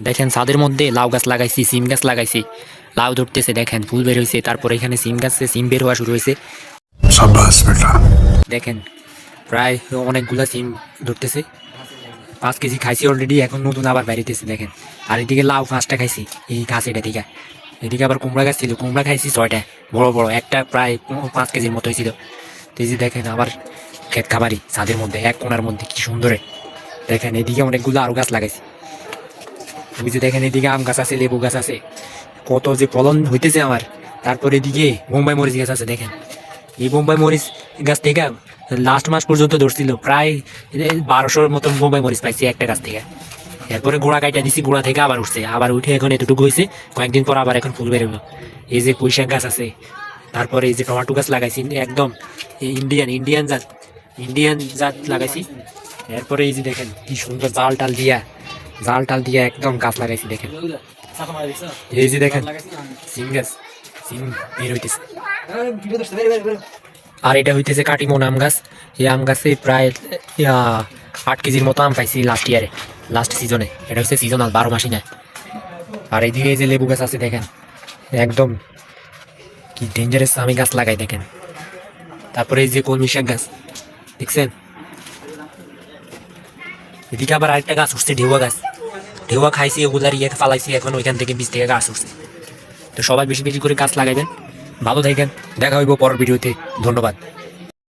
দেখেন ছাদের মধ্যে লাউ গাছ লাগাইছি সিম গাছ লাগাইছি। লাউ ধরতেছে দেখেন ফুল বের হয়েছে তারপর এখানে সিম গাছে সিম বের হওয়া শুরু হয়েছে দেখেন প্রায় অনেকগুলা সিম ধরতেছে। পাঁচ কেজি খাইছি অলরেডি এখন নতুন আবার বেরিতেছে দেখেন। আর এদিকে লাউ পাঁচটা খাইছি এই গাছ এটা দিকে। এদিকে আবার কুমড়া গাছ ছিল কুমড়া খাইছি ছয়টা বড় বড় একটা প্রায় পাঁচ কেজির মতো হয়েছিল তেজি দেখেন আবার ক্ষেত খাবারই ছাদের মধ্যে এক কোনার মধ্যে কি সুন্দরে। দেখেন এদিকে অনেকগুলো আরও গাছ লাগাইছি। ওই যে দেখেন এদিকে আম গাছ আছে, লেবু গাছ আছে। কত যে ফলন হইতেছে আমার। তারপর এদিকে বোম্বাই মরিচ গাছ আছে, দেখেন। এই বোম্বাই মরিচ গাছ থেকে লাস্ট মাস পর্যন্ত ধরছিল, প্রায় বারোশোর মতন বোম্বাই মরিচ পাইছি একটা গাছ থেকে। এরপরে গোড়া কাইটা দিছি, গোড়া থেকে আবার উঠছে। আবার উঠে এখন এতটুকু হয়েছে, কয়েকদিন পর আবার এখন ফুল বেরোলো। এই যে পুঁইশাক গাছ আছে, তারপরে এই যে টমাটো গাছ লাগাইছি, একদম ইন্ডিয়ান ইন্ডিয়ান জাত ইন্ডিয়ান জাত লাগাইছি। এরপরে এই যে দেখেন, কি সুন্দর জাল টাল দিয়া জাল টাল দিয়ে একদম গাছ লাগাইছি, দেখেন। এই যে দেখেন সিম গাছ সিম বের হইতেছে আর এটা হইতেছে কাটিমন আম গাছ। এই আম গাছে প্রায় আট কেজির মতো আম পাইছি লাস্ট ইয়ারে লাস্ট সিজনে এটা হচ্ছে সিজনাল বারো মাসই না আর এইদিকে এই যে লেবু গাছ আছে, দেখেন। একদম কি ডেঞ্জারাস আমি গাছ লাগাই, দেখেন। তারপরে এই যে কলমি শাক গাছ, দেখছেন? এদিকে আবার আরেকটা গাছ উঠছে, ঢেউয়া গাছ। ঢেউয়া খাইছি ওগুলার ইয়ে ফালাইছি এখন ওইখান থেকে বীজ থেকে গাছ উঠছে তো সবাই বেশি বেশি করে গাছ লাগাইবেন ভালো থাকেন, দেখা হইব পরের ভিডিওতে, ধন্যবাদ।